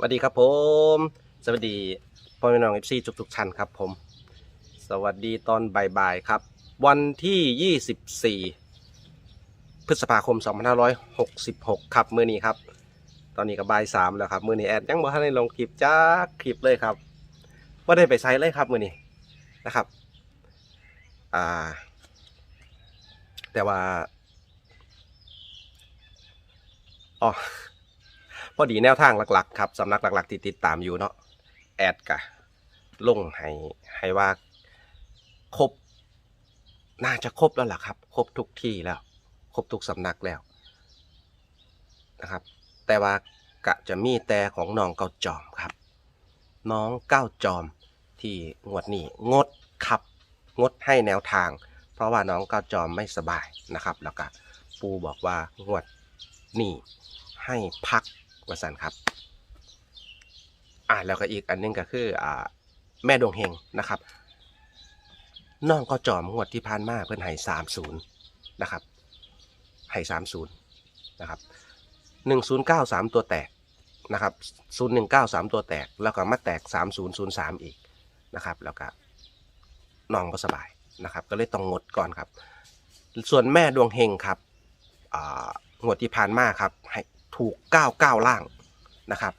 สวัสดีครับผม สวัสดีพ่อแม่น้องเอฟซีทุกๆท่านครับผม สวัสดีตอนบ่ายๆครับ วันที่ 24 พฤษภาคม 2566 ครับมื้อนี้ครับ ตอนนี้ก็บ่ายสามแล้วครับมื้อนี้แอดยังบ่ทันได้ลงคลิปจ้าคลิปเลยครับว่าได้ไปไซต์เลยครับมื้อนี้นะครับอ่าแต่ว่าอ๋อ พอดีแนวทางหลักๆครับสำนักหลักๆที่ติดตามอยู่เนาะแอดกะลงให้ให้ว่าครบน่าจะครบแล้วล่ะครับ ครบทุกที่แล้ว ครบทุกสำนักแล้วนะครับ แต่ว่ากะจะมีแต่ของน้องเก้าจอมครับ น้องเก้าจอมที่งวดนี้งดครับ งดให้แนวทาง เพราะว่าน้องเก้าจอมไม่สบายนะครับ แล้วก็ปูบอกว่างวดนี้ให้พัก วสันครับ อ่าแล้วก็อีกอันหนึงก็คืออ่าแม่ดวงเฮงนะครับน้องก็จอมงวดที่ผ่านมาเพื่อนให้สามศูนย์นะครับให้สามศูนย์นะครับหนึ่งศูนย์เก้าสามตัวแตกนะครับศูนย์หนึ่งเก้าสามตัวแตก แล้วก็มาแตกสามศูนย์ศูนย์สามอีกนะครับ แล้วก็น้องก็สบายนะครับ ก็เลยต้องงดก่อนครับ ส่วนแม่ดวงเฮงครับงวดที่ผ่านมาครับให้ ถูกเก้าเก้าล่างนะครับ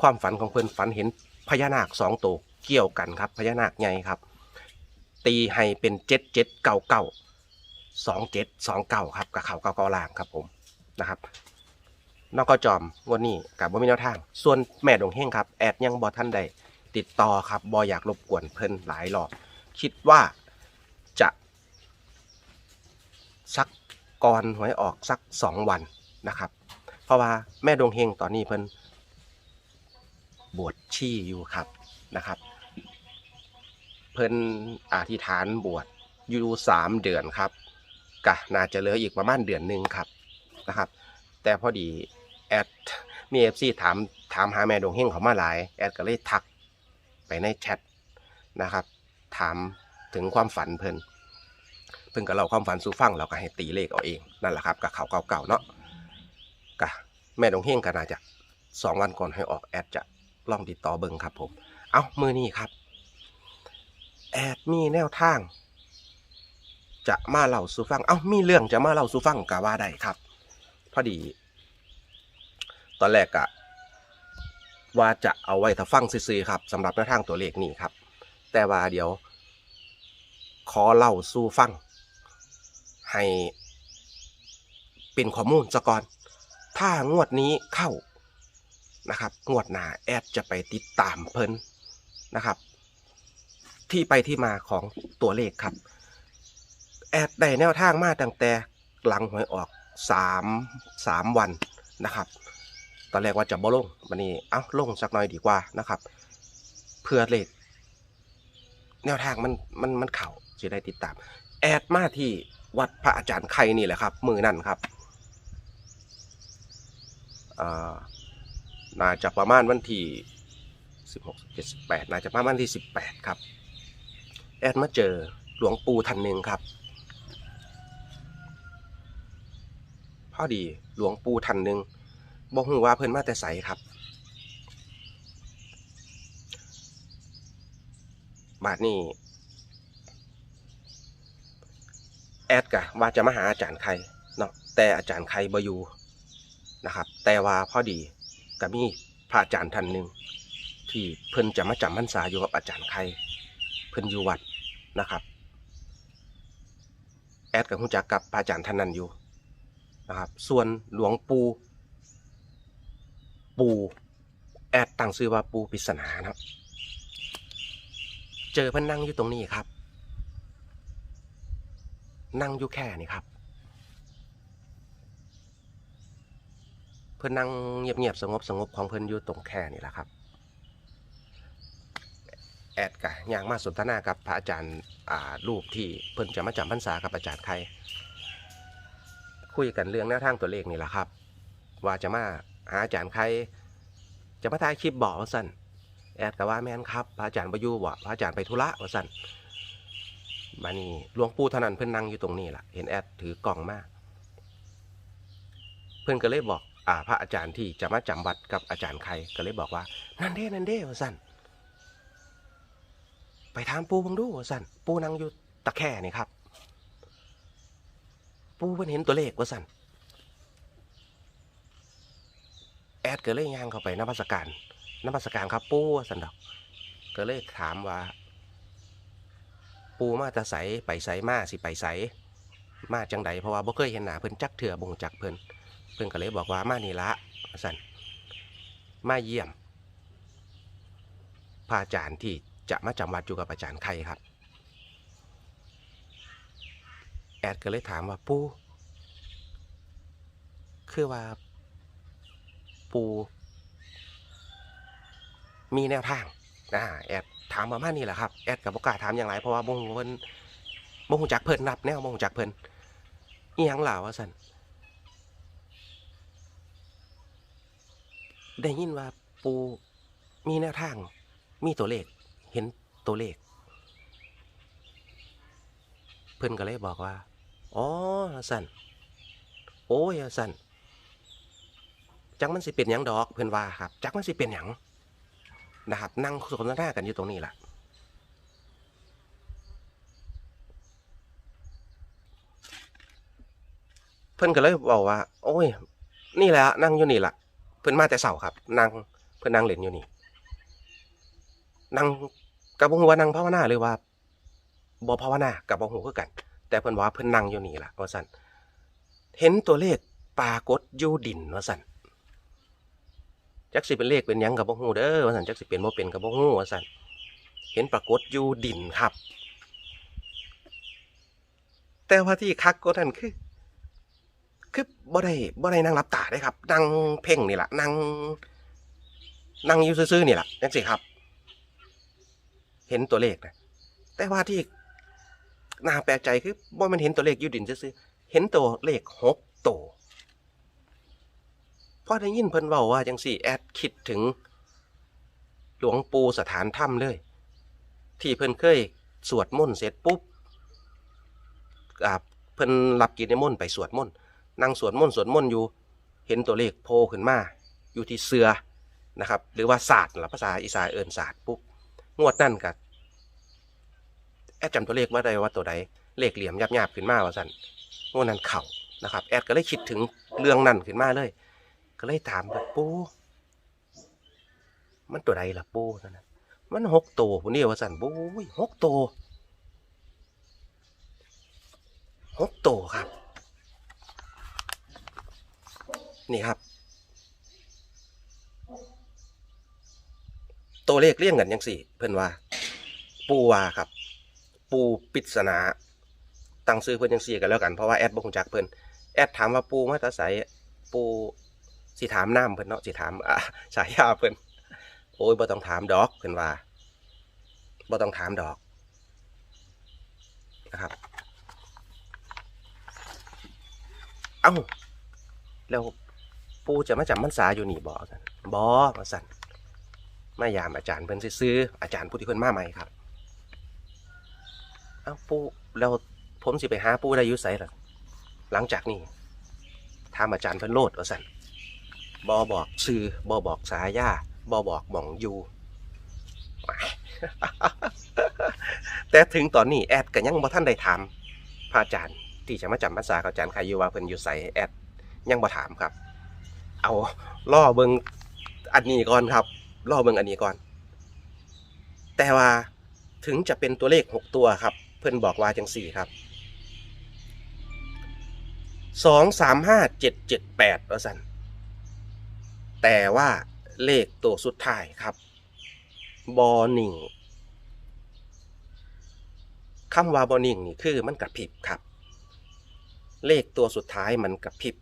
ความฝันของเพื่อนฝันเห็นพญานาคสองตัวเกี่ยวกันครับพญานาคใหญ่ครับ ตีให้เป็นเจ็ดเจ็ดเก้าเก้าสองเจ็ดสองเก้าครับกับเขาเก้าเก้าล่างครับผมนะครับนอกก็จอมวันนี้กับบ่มีแนวทาง ส่วนแม่ดวงเฮงครับ แอดยังบอท่านใด ติดต่อครับบออยากรบกวนเพิ่นหลายรอบคิดว่าจะสักก่อนหวยออกสักสองวันนะครับ เพราะว่าแม่ดวงเฮงตอนนี้เพิ่นบวชชีอยู่ครับนะครับ เพิ่นอธิษฐานบวชอยู่สามเดือนครับกะน่าจะเหลืออีกประมาณเดือนหนึ่งครับนะครับ แต่พอดีแอดมีเอฟซีถามถามหาแม่ดวงเฮงเขามาหลายแอดก็เลยทักไปในแชทนะครับ ถามถึงความฝันเพิ่นเพิ่นก็เล่าความฝันสู่ฟังเราก็ให้ตีเลขเอาเองนั่นแหละครับกับเขาเก่าๆเนาะกะ แม่ดงเฮงก็น่าจะสองวันก่อนให้ออกแอดจะลองติดต่อเบิ่งครับผม เอามือนี้ครับ แอดมีแนวทาง จะมาเล่าสู่ฟัง เอ้ามีเรื่องจะมาเล่าสู่ฟังกะว่าได้ครับ พอดี ตอนแรกอะว่าจะเอาไว้ถ้าฟังซื่อครับสำหรับแนวทางตัวเลขนี่ครับ แต่ว่าเดี๋ยว ขอเล่าสู่ฟัง ให้เป็นข้อมูลซะก่อน ถ้างวดนี้เข้านะครับ งวดหน้าแอดจะไปติดตามเพิ่นนะครับ ที่ไปที่มาของตัวเลขครับ แอดได้แนวทางมาตั้งแต่หลังหวยออกสามสามวันนะครับ ตอนแรกว่าจะบ่ลงวันนี้เอ้าลงสักหน่อยดีกว่านะครับ เพื่อเลขแนวทางมันมันมันเข่าจะได้ติดตาม แอดมาที่วัดพระอาจารย์ไข่นี่แหละครับ มือนั่นครับ น่าจะประมาณวันที่สิบหกเจ็ดสิบแปดน่าจะประมาณวันที่สิบแปดครับ แอดมาเจอหลวงปู่ท่านหนึ่งครับพอดีหลวงปู่ท่านหนึ่งบอกว่าเพิ่นมาแต่ใสครับบาดนี้แอดกะว่าจะมาหาอาจารย์ใครเนาะแต่อาจารย์ใครบ่อยู่ นะครับ แต่ว่าพอดีก็มีพระอาจารย์ท่านหนึ่งที่เพิ่นจะมาจำพรรษาอยู่กับอาจารย์ใครเพิ่นอยู่วัดนะครับ แอดกับหูจักกับพระอาจารย์ท่านนั้นอยู่นะครับ ส่วนหลวงปู่ปู่แอดตั้งชื่อว่าปู่ปริศนานะครับ เจอเพิ่นนั่งอยู่ตรงนี้ครับ นั่งอยู่แค่นี้ครับ เพิ่นนั่งเงียบๆสงบสงบของเพิ่อนอยู่ตรงแค่นี่แหละครับ แอดกะย่างมาสนทนากับพระอาจารย์อ่ารูปที่เพิ่อนจะมาจำพรรษากับอาจารย์ใครคุยกันเรื่องแนวทางตัวเลขนี่แหละครับ ว่าจะมาหาอาจารย์ใคร จะมาถ่ายคลิปบอกว่าสั่นแอดก็ว่าแม่นครับพระอาจารย์ประยุบ่พระอาจารย์ไปธุระว่าสั่นมานี่หลวงปู่เท่านั้นเพิ่อนนั่งอยู่ตรงนี้ล่ะ เห็นแอดถือกล่องมาเพิ่อนก็เลยบอก พระอาจารย์ที่จะมาจำวัดกับอาจารย์ใครก็เลยบอกว่า นันเด้นันเด้สันไปถามปูบังดูสันปูนั่งอยู่ตะแคร่นี่ครับ ปูเพิ่นเห็นตัวเลขว่าสันแอดก็เลยย่างเข้าไปนมัสการนมัสการครับปูสันดอก ก็เลยถามว่า ปูมาจะใสไปใสมาสิไปใสมาจังใดเพราะว่าบ่เคยเห็นหน้าเพิ่นจักเถื่อบ่งจักเพิ่น เพิ่นก็เลยบอกว่ามานี่ละสันมาเยี่ยมพระอาจารย์ที่จะมาจำวัดอยู่กับอาจารย์ไข่ครับ แอดก็เลยถามว่าปูคือว่า ปู มีแนวทางนะแอดถามประมาณนี้แหละครับ แอดกับบอกล้าถามอย่างไรเพราะว่าบงเพิ่นบงจักเพิ่นนับแนวบงจักเพิ่นอีหยังล่ะว่าสัน ได้ยินว่าปูมีแนวทาง มีตัวเลข เห็นตัวเลข เพิ่อนก็เลยบอกว่า อ๋อสันโอ้ยสันจักมันสิเป็นหยังดอกเพิ่อนว่าครับ จักมันสิเป็นหยังนะครับ นั่งสนทนากันอยู่ตรงนี้แหละเพิ่อนก็เลยบอกว่า โอ้ย นี่แหละนั่งอยู่นี่แหละ พิ่นมาแต่เสาครับนั่งเพิ่นนั่งเล่นอยู่นี่นั่งกับบ่ฮู้ว่านั่งภาวนาหรือว่าบ่ภาวนากับบ่ฮู้คือกัน แต่เพิ่นว่าเพิ่นนั่งอยู่นี่ล่ะว่าซั่นเห็นตัวเลขปรากฏอยู่ดินว่าซั่นจักสิเป็นเลขเป็นหยังกับบ่ฮู้เด้อว่าซั่นจักสิเป็นบ่เป็นกับบ่ฮู้ว่าซั่นเห็นปรากฏอยู่ดินครับ แต่ว่าที่คักก็นั่นคือ คือบ่ได้บ่ได้นั่งรับตาได้ครับ นั่งเพ่งนี่แหละนั่งนั่งอยู่ซื่อๆนี่แหละจังซี่ครับ เห็นตัวเลขนะแต่ว่าที่น่าแปลกใจคือว่มันเห็นตัวเลขอยู่ดินซื่อๆเห็นตัวเลขหกตัวพอได้ยินเพิ่นเว้าว่าจังสี่แอดคิดถึง หลวงปู่สถานถ้ำเลย ที่เพิ่นเคยสวดมนต์เสร็จปุ๊บอ่าเพิ่นรับกินในมนต์ไปสวดมนต์ นั่งสวดมนต์สวดมนต์อยู่ เห็นตัวเลขโผล่ขึ้นมา อยู่ที่เสือนะครับ หรือว่าศาสตร์ล่ะภาษาอีสานเอินศาสตร์ปุ๊บงวดนั่นกับแอดจำตัวเลขว่าได้ว่าตัวใดเลขเหลี่ยมยับยับขึ้นมาว่าสั่นงวดนั้นเข่านะครับ แอดก็เลยคิดถึงเรื่องนั้นขึ้นมาเลย ก็เลยถามว่าปูมันตัวใดล่ะปูนั่นนะมันหกตัวผู้นี้ว่าสั่นบู้ยหกตัวหกตัวครับ นี่ครับ ตัวเลขเรียงกันยังสี่ เพิ่อนว่า ปูว่าครับ ปูปริศนาตั้งซื้อเพิ่อนยังสี่กันแล้วกันเพราะว่าแอดบ่ฮู้จักเพิ่อนแอดถามว่าปูมาตาไสปูสิถามน้ำเพิ่อนเนาะสิถามอ่าฉายาเพิ่อนโอ้ยบ่ต้องถามดอกเพิ่อนว่าบ่ต้องถามดอกนะครับ เอ้า แล้ว ปูจะมาจำพรรษาอยู่นี่บ่ซั่นบ่ว่าซั่นมายามอาจารย์เพิ่นซื้ออาจารย์ผู้ที่เพิ่นมาใหม่ครับเอ้าปู่แล้วผมสิไปหาปู่ได้ยู่ไสล่ะหลังจากนี้ถามอาจารย์เพิ่นโลดว่าซั่นบ่บอกชื่อบ่บอกสายาบ่บอกหม่องอยู่แต่ถึงตอนนี้แอดก็ยังบ่ทันได้ถามพระอาจารย์ ที่จะมาจำพรรษากับอาจารย์ใครอยู่ว่าเพิ่นอยู่ไสแอดยังบ่ถามครับ เอาล่อเบิงอันนี้ก่อนครับรอเบิงอันนี้ก่อน แต่ว่าถึงจะเป็นตัวเลขหกตัวครับ เพื่อนบอกว่าจังสี่ครับสองสามห้าเจ็ดเจ็ดแปดว่าสันแต่ว่าเลขตัวสุดท้ายครับบอหนิงคำว่าบอหนิงนี่คือมันกระพริบครับ เลขตัวสุดท้ายมันกระพริบ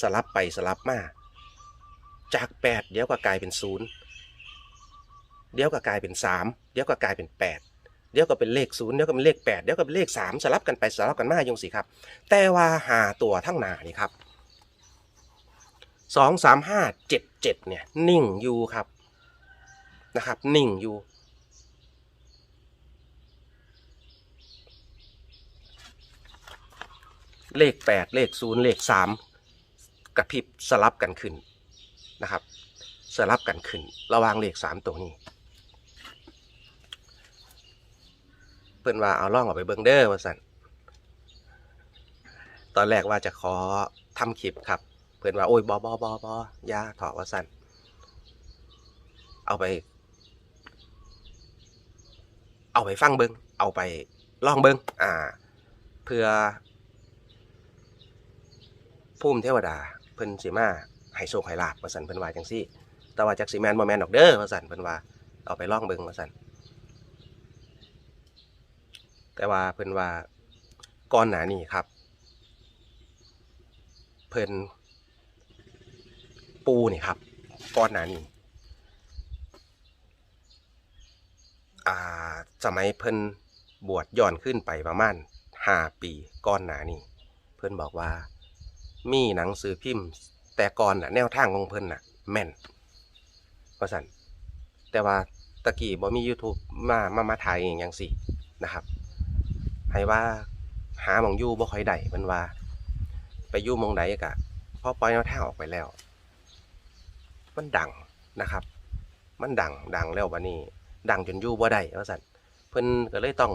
สลับไปสลับมาจากแปดเดี๋ยวก็กลายเป็นศูนย์เดี๋ยวก็กลายเป็นสามเดี๋ยวก็กลายเป็นแปดเดี๋ยวก็เป็นเลขศูนย์เดี๋ยวก็เป็นเลขแปดเดี๋ยวก็เป็นเลขสามสลับกันไปสลับกันมาอยงสิครับ แต่ว่าหาตัวทั้งหนานี่ครับสองสามห้าเจ็ดเจ็ดเนี่ย นิ่งอยู่ครับนะครับ นิ่งอยู่เลขแปดเลขศูนย์เลขสาม กระพริบสลับกันขึ้นนะครับ สลับกันขึ้น ระว่างเลขสามตัวนี้ เพิ่นว่าเอาล่องออกไปเบิ่งเด้อว่าสันตอนแรกว่าจะขอทำคลิปครับ เพิ่อนว่าโอ้ยบอบอบอบอยาถอว่าสันเอาไป เอาไปฟังเบิงเอาไปลองเบิงอ่า เพื่อภูมิเทวดา พิ่นสิมาให้โชคให้ลาบว่าสั่นเพิ่นว่าจังซี่ แต่ว่าจักสิแม่นบ่แม่นดอกเด้อว่าสั่นเพิ่นว่าเอาไปลองเบิงว่าสั่นแต่ว่าเพิ่นว่าก่อนหน้านี้ครับ เพิ่นปูนี่ครับก่อนหน้านี้อ่าสมัยเพิ่นบวชย้อนขึ้นไปประมาณห้าปีก่อนหน้านี้ เพิ่นบอกว่า มีหนังสือพิมพ์ แต่ก่อนน่ะ แนวทางของเพิ่นน่ะ แม่นว่าซั่นแต่ว่าตะกี้บ่มี YouTube มามามาถ่ายอย่างจังซี่นะครับ ให้ว่าหาหมองยู่บ่ค่อยได้เพิ่นว่า ไปยู่มองใดก็พอปล่อยแนวทางออกไปแล้ว มันดังนะครับ มันดังดังแล้ววันนี้ ดังจนยู่บ่ได้ว่าซั่นเพิ่นก็เลยต้อง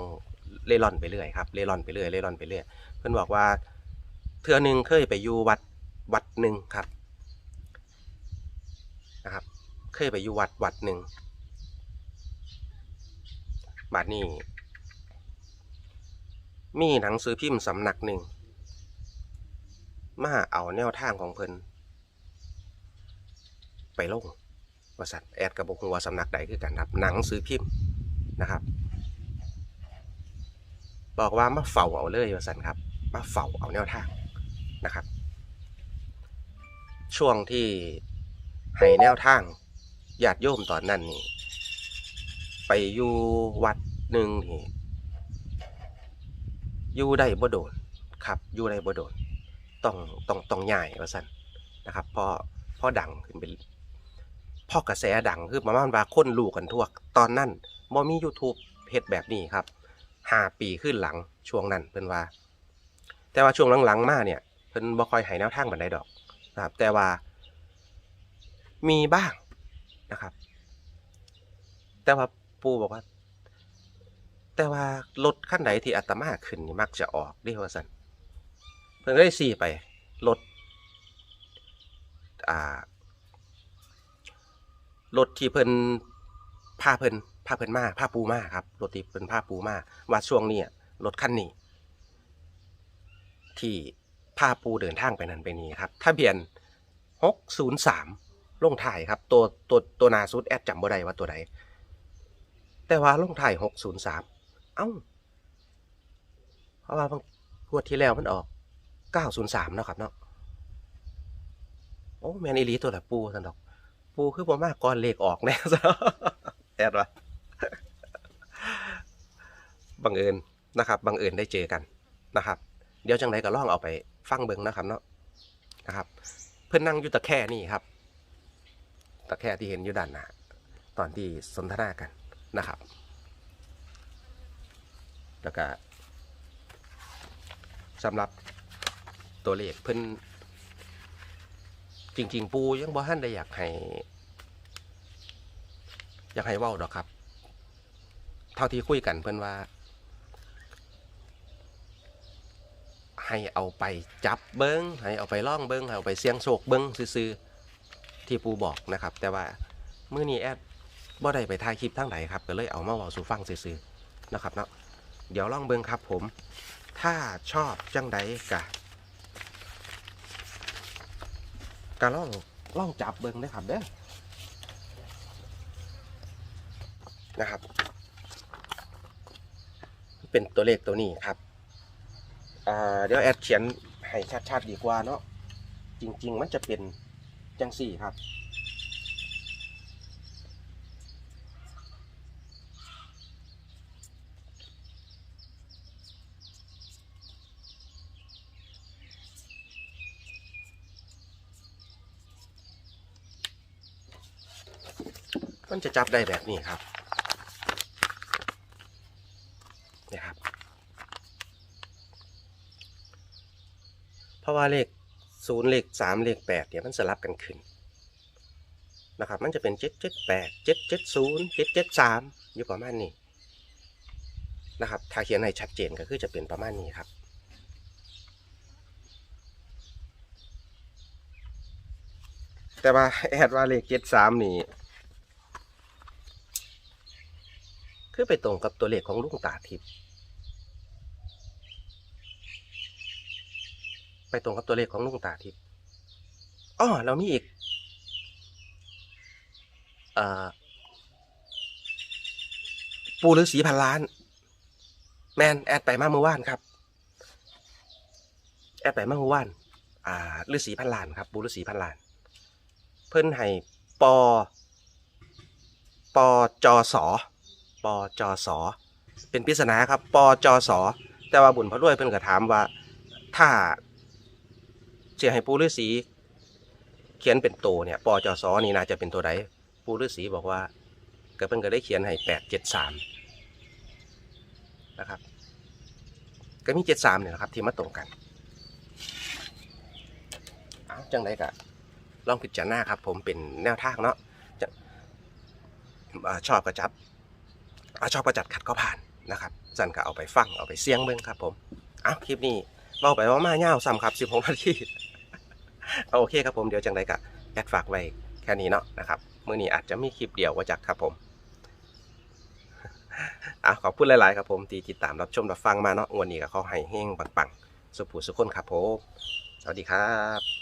เล่ร่อนไปเรื่อยครับเล่ร่อนไปเรื่อยเล่ร่อนไปเรื่อยเพิ่นบอกว่า เทือหนึงเคยไปอยู่วัดวัดหนึ่งครับนะครับ เคยไปอยู่วัดวัดหนึ่งบัดนี้ มีหนังสือพิมพ์สำนักหนึ่งมาเอาแนวทางของเพิ่นไปลงว่าสัตว์แอดกับบกว่าสำนักใดคือกันครับ หนังสือพิมพ์นะครับ บอกว่ามาเฝ้าเอาเลยว่าสันครับ มาเฝ้าเอาแนวทาง นะครับ ช่วงที่ให้แนวทางญาติโยมตอนนั้นนี่ ไปอยู่วัดหนึ่งนี่อยู่ได้บ่โดนครับอยู่ได้บ่โดนต้องต้องต้องย้ายว่าสันนะครับพราะเพราะดังขึ้นเป็นพ่อกระแสดังคือประมาณว่าคนรู้กันทั่วตอนนั้นบ่มี YouTube เฮ็ดแบบนี้ครับห้าปีขึ้นหลังช่วงนั้นเพิ่นว่า แต่ว่าช่วงหลังๆมาเนี่ย เพิ่นบ่ค่อยให้แนวทางบันไดดอกนะครับ แต่ว่า มีบ้างนะครับ แต่ว่าปู่บอกว่า แต่ว่ารถคันไหนที่อาตมาขึ้นมักจะออกดิว่าซั่นเพิ่นได้สี่ไปรถอ่ารถที่เพิ่นพาเพิ่นพาเพิ่นมาพาปูมาครับรถที่เพิ่นพาปูมาว่าช่วงนี้รถคันนี้ที่ พาปูเดินทางไปนั่นไปนี่ครับทะเบียนหกศูนย์สามลงถ่ายครับ ตัวตัวตัวนาสุดแอดจำบ่ได้ว่าตัวใดแต่ว่าลงถ่ายหกศูนย์สามเอ้า เพราะว่าบางงวดที่แล้วมันออกเก้าศูนย์สามเนาะครับเนาะโอ้แมนอีลีตัวละปูสันดอก ปูคือบ่มากก่อนเลขออกแน่ซะแอดวะบังเอิญนะครับบังเอิญได้เจอกันนะครับ เดี๋ยวจังไดก็ล่องเอาไป ฟังเบิ่งนะครับเนาะนะครับ เพื่อนนั่งอยู่ตะแคร่นี่ครับ ตะแคร่ที่เห็นอยู่ด้านหน้าตอนที่สนทนากันนะครับ แล้วก็สำหรับตัวเลขเพิ่อนจริง ๆ ปูยังบ่ทันได้อยากให้ อยากให้เว้าดอกครับ เท่าที่คุยกันเพิ่อนว่า ให้เอาไปจับเบิ้งให้เอาไปล่องเบิ้งให้เอาไปเสี่ยงโชคเบิ้งซื่อๆที่ปูบอกนะครับ แต่ว่าเมื้อนี้แอดบ่ได้ไปถ่ายคลิปทางไหนครับก็เลยเอามาเว้าสู่ฟังซื่อๆนะครับเนาะเดี๋ยวล่องเบิ้งครับผม ถ้าชอบจังใดกะก็ล่องล่องจับเบิ้งได้ครับเด้อนะครับ เป็นตัวเลขตัวนี้ครับ อ่าเดี๋ยวแอดเขียนให้ชัดๆดีกว่าเนาะจริง ๆ มันจะเป็นจังสี่ครับ มันจะจับได้แบบนี้ครับเนี่ยครับ เพราะว่าเลขศูนย์เลขสามเลขแปดเนี่ยมันสลับกันขึ้นนะครับ มันจะเป็นเจ็ดเจ็ดแปดเจ็ดเจ็ดศูนย์เจ็ดเจ็ดสามอยู่ประมาณนี้นะครับ ถ้าเขียนให้ชัดเจนก็คือจะเป็นประมาณนี้ครับแต่ว่าแอดว่าเลขเจ็ดสามนี่คือไปตรงกับตัวเลขของลุงตาทิพย์ ไปตรงกับตัวเลขของลุงตาทิพย์อ๋อเรามีอีกเอ่อปูฤาษีพันล้าน แมนแอดไปมาเมื่อวานครับ แอดไปมาเมื่อวานอ่าฤาษีพันล้านครับ ปูฤาษีพันล้าน เพิ่นให้ปอปอจอสอปอจอสอเป็นปริศนาครับปอจอสอแต่ว่าบุญพระด้วยเพิ่นก็ถามว่า ถ้า เสียให้ปูฤาษีเขียนเป็นโตเนี่ยปอจอสอนี่น่าจะเป็นตัวใดปูฤาษีบอกว่าก็เพิ่นก็ได้เขียนให้แปดเจ็ดสามนะครับ ก็มีเจ็ดสามเนี่ยนะครับ ที่มาตรงกันเอาจังไรกะลองพิจารณาครับ ผมเป็นแนวทางเนาะชอบกระจับอชอบกระจัดขัดก็ผ่านนะครับสันก็เอาไปฟังเอาไปเสี่ยงเบิ่งครับ ผมเอาคลิปนี้เบาไปว่ามาเง่าซ้ำครับ16นาที โอเคครับผมเดี๋ยวจังไรกะแอดฝากไว้แค่นี้เนาะนะครับเมื่อนี้อาจจะมีคลิปเดียวว่าจักครับผมอะขอบคุณหลายๆครับผมที่ติดตามรับชมรับฟังมาเนาะวันนี้ก็ขอให้เฮงปังๆ สุขผู้สุขคนครับผม สวัสดีครับ